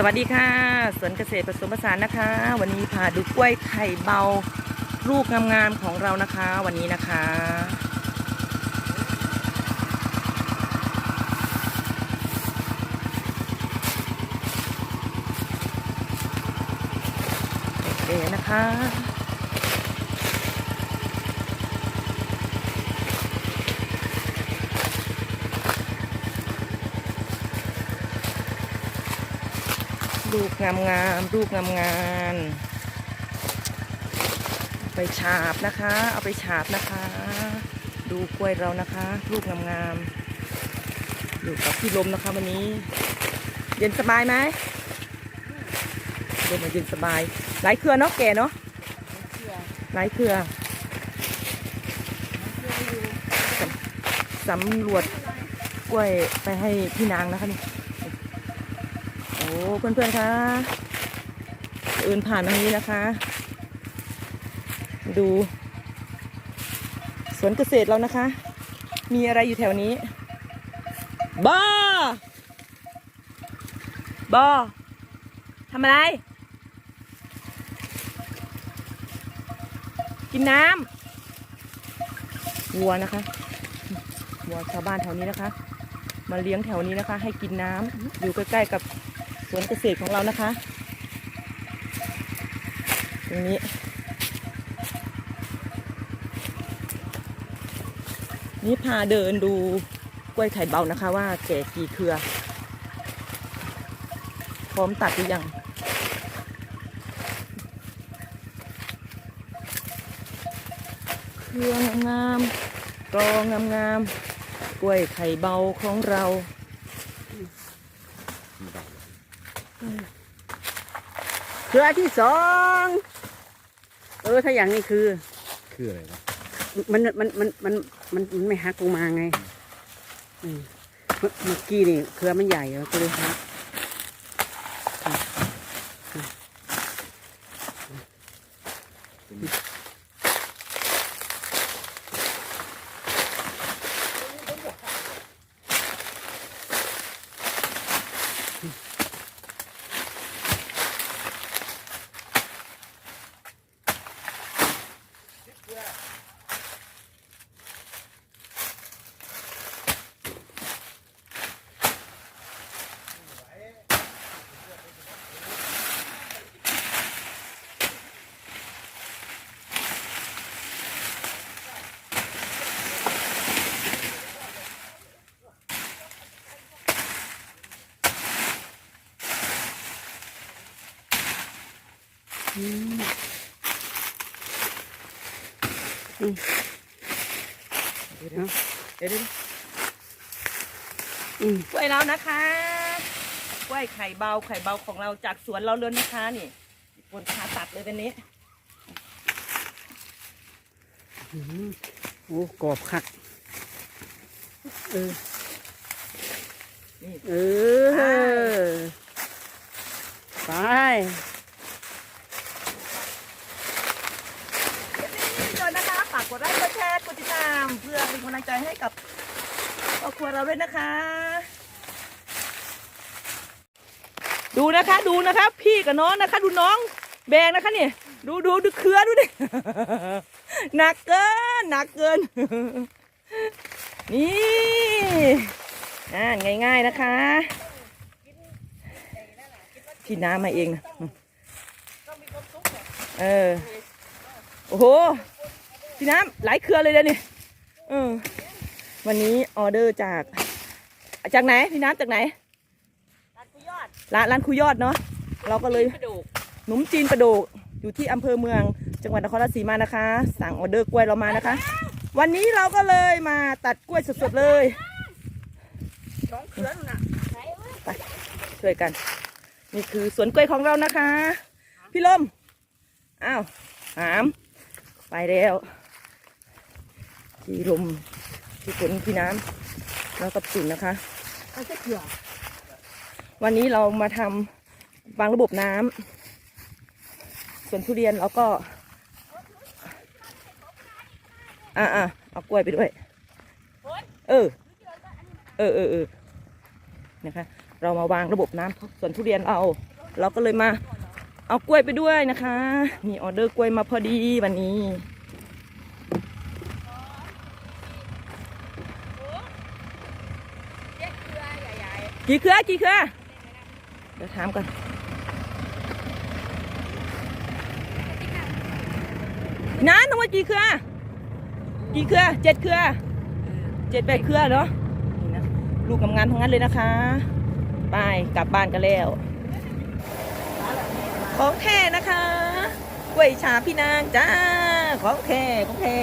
สวัสดีค่ะ สวนเกษตรผสมผสานนะคะ วันนี้พาดูกล้วยไข่เบาลูกงามๆของเรานะคะ วันนี้นะคะเอ๋นะคะ ลูกงามงามลูกงามงามไปฉาบนะคะ เอาไปฉาบนะคะ ดูกล้วยเรานะคะ ลูกงามงามอยู่กับพี่ลมนะคะวันนี้ เย็นสบายไหมเย็นมาเย็นสบาย หลายเครือเนาะแก่เนาะหลายเครือสำรวจกล้วยไปให้พี่นางนะคะนี่ เพื่อนๆคะอื่นผ่านทางนี้นะคะ ดู สวนเกษตรเรานะคะ มีอะไรอยู่แถวนี้บอบอทำอะไร กินน้ำวัวนะคะวัวชาวบ้านแถวนี้นะคะ มาเลี้ยงแถวนี้นะคะ ให้กินน้ำอยู่ใกล้ๆกับ สวนเกษตรของเรานะคะ ตรงนี้ นี่พาเดินดูกล้วยไข่เบานะคะว่าแก่กี่เครือ พร้อมตัดหรือยังเครืองามๆกรองงามๆกล้วยไข่เบาของเรา เครือที่สองเออถ้าอย่างนี้คือ คืออะไรวะมันมันมันมันมันมันไม่หักลงมาไงอืมเมื่อเมื่อกี้นี่เครือมันใหญ่แล้วก็เลยหัก เดี๋ยวๆเดี๋ยวอืมๆกล้วยเรานะคะกล้วยไข่เบาไข่เบาของเราจากสวนเราเลยนะคะนี่บนขาตัดเลยวันนี้อืมโอ้กรอบคักเออนี่เออไป เจอนะคะฝากกดไลค์ก ดแชร์กดติดตามเพื่อเป็นกำลังใจให้กับครอบครัวเราด้วยนะคะ ดูนะคะดูนะคะ พี่กับน้องนะคะ ดูน้องแบงนะคะเนี่ยดูดูดูเครือดูดิหนักเกินหนักเกิน นี่อ่านง่าย ๆนะคะพี่น้ำมาเองนะเออ โอ้โห พี่น้ำหลายเครือเลยเดี๋ยวนี่เออวันนี้ออเดอร์จาก จากไหนพี่น้ำจากไหนร้านร้านคุยอดเนาะเราก็เลยหนุ่มจีนประโดกอยู่ที่อำเภอเมือง จังหวัดนครราชสีมานะคะ สั่งออเดอร์กล้วยเรามานะคะ วันนี้เราก็เลยมาตัดกล้วยสดๆเลยสองเครือนู่นน่ะไปช่วยกัน นี่คือสวนกล้วยของเรานะคะ พี่ลมอ้าวหาม ไปแล้ว พี่ลมพี่ฝนพี่น้ำแล้วก็ปิ่นนะคะเขาจะเผื่อวันนี้เรามาทำวางระบบน้ำส่วนทุเรียนเราก็ อ่าอ่าเอากล้วยไปด้วย เออ เออเออเออนะคะ เรามาวางระบบน้ำสวนทุเรียนเรา เราก็เลยมา เอากล้วยไปด้วยนะคะ มีออเดอร์กล้วยมาพอดีวันนี้ กี่เครือกี่เครือเดี๋ยวถามก่อนน้าทั้งหมดกี่เครือกี่เครือเจ็ดเครือเจ็ดแปดเครือเนาะนี่นะลูกทำงานทั้งนั้นเลยนะคะไปกลับบ้านกันแล้ว ของแท้นะคะกล้วยฉาพี่นางจ้าของแท้ของแท้